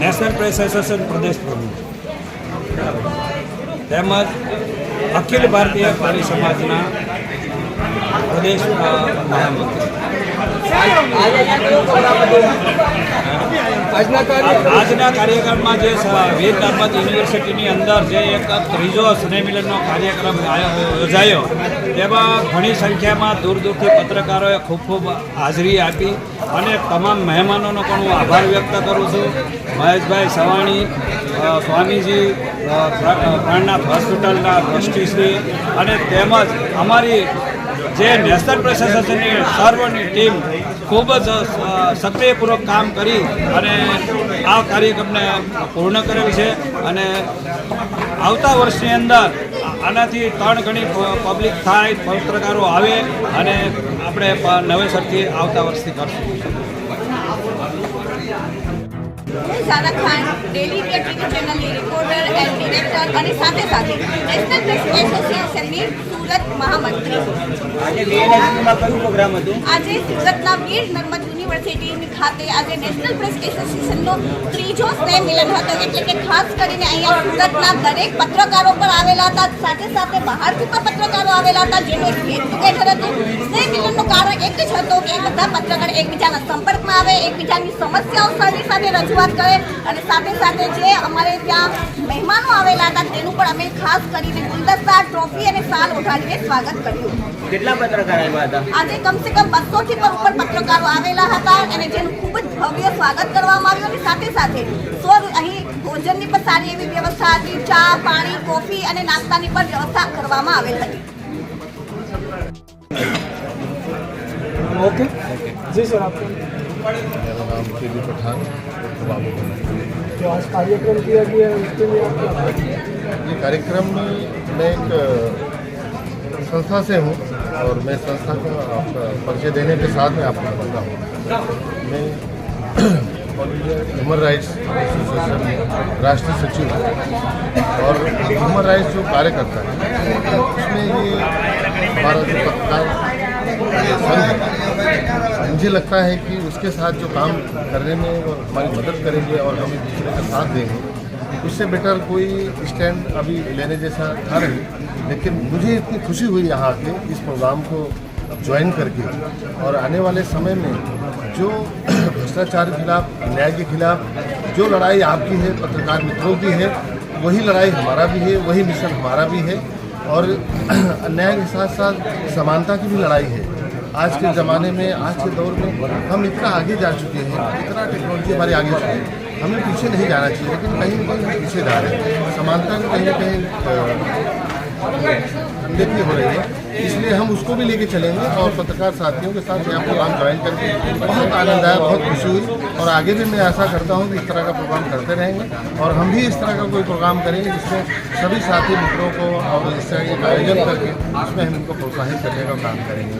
National press association પ્રદેશ પ્રમુખ. તેમજ અખિલ ભારતીય કોળી સમાજના પ્રદેશ મહામંત્રી. આજના કાર્યક્રમમાં જે વીર નર્મદ યુનિવર્સિટીની અંદર જે એક ત્રીજો સ્નેહમિલનનો કાર્યક્રમ યોજાયો, તેમાં ઘણી સંખ્યામાં દૂર દૂરથી પત્રકારોએ ખૂબ ખૂબ હાજરી આપી અને તમામ મહેમાનોનો પણ હું આભાર વ્યક્ત કરું છું. મહેશભાઈ સવાણી સ્વામીજી પ્રાણનાથ હોસ્પિટલના ટ્રસ્ટીશ્રી અને તેમજ અમારી જે નેશનલ પ્રેસ એસોસિએશનની સર્વની ટીમ ખૂબ જ સક્રિયપૂર્વક કામ કરી અને આ કાર્યક્રમને પૂર્ણ કરેલ છે અને આવતા વર્ષની અંદર આનાથી ત્રણ ગણી પબ્લિક થાય, પત્રકારો આવે અને આપણે નવેસરથી આવતા વર્ષથી કરશું. સાથે સાથે નેશનલ પ્રેસ એસોસિએશનની સુરત આજે સુરતના વીર નર્મદ યુનિવર્સિટી ખાતે આજે નેશનલ પ્રેસ એસોસિએશનનો ત્રીજો સ્નેહ હતો, એટલે કે ખાસ કરીને અહીંયા સુરતના દરેક પત્રકારો પણ આવેલા હતા, સાથે સાથે બહારથી પણ પત્રકારો આવેલા હતા, જેનું કારણ એક જ હતો કે બધા પત્રકાર એકબીજાના સંપર્કમાં આવે, એકબીજાની સમસ્યાઓ સાથે સાથે રજૂઆત કરે અને સાથે સાથે જે અમારે ત્યાં મહેમાનો આવેલા હતા, તેનું પણ અમે ખાસ કરીને ગુલદસ્તા, ટ્રોફી અને સાલ ઓઢાડીને સ્વાગત કર્યું કેટલા પત્રકાર આવ્યા હતા આજે કમસે કમ બસો થી પણ ઉપર પત્રકારો આવેલા હતા અને જેનું ખૂબ જ ભવ્ય સ્વાગત કરવામાં આવ્યું અને સાથે સાથે સો અહીં ભોજનની પણ સારી એવી વ્યવસ્થા હતી ચા પાણી કોફી અને નાસ્તાની પણ વ્યવસ્થા કરવામાં આવેલ હતી ओके जी सर आपका मेरा नाम के डी पठान उर्फ बाबू है। जो आज कार्यक्रम किया गया है उसके लिए आपका आभार। ये कार्यक्रम में मैं एक अ, संस्था से हूँ। और मैं संस्था का आपका परिचय देने के साथ में आपको बताता हूँ। मैं ह्यूमन राइट्स एसोसिएशन में राष्ट्रीय सचिव हूँ। और ह्यूमन राइट्स जो कार्यकर्ता है, उसमें ये हमारा जो पत्रकार संघ है, मुझे लगता है कि उसके साथ जो काम करने में वो हमारी मदद करेंगे और हम एक दूसरे का साथ देंगे। उससे बेटर कोई स्टैंड अभी लेने जैसा था नहीं। लेकिन मुझे इतनी खुशी हुई यहाँ आके इस प्रोग्राम को ज्वाइन करके। और आने वाले समय में जो भ्रष्टाचार के खिलाफ, अन्याय के खिलाफ जो लड़ाई आपकी है, पत्रकार मित्रों की है, वही लड़ाई हमारा भी है, वही मिशन हमारा भी है और अन्याय के साथ साथ समानता की भी लड़ाई है। आज के ज़माने में, आज के दौर में हम इतना आगे जा चुके हैं, इतना टेक्नोलॉजी हमारे आगे चुके है, हमें पीछे नहीं जाना चाहिए, लेकिन कहीं ना कहीं पीछे जा रहे हैं। समानता की कहीं ना कहीं अ, हो रही है। इसलिए हम उसको भी लेके चलेंगे और पत्रकार साथियों के साथ यहाँ प्रोग्राम ज्वाइन करके बहुत आनंद आया बहुत खुशी हुई। और आगे भी मैं ऐसा करता हूँ कि इस तरह का प्रोग्राम करते रहेंगे और हम भी इस तरह का कोई प्रोग्राम करेंगे जिसमें सभी साथी मित्रों को और इस तरह आयोजन करके उसमें हम इनको प्रोत्साहित करने का काम करेंगे।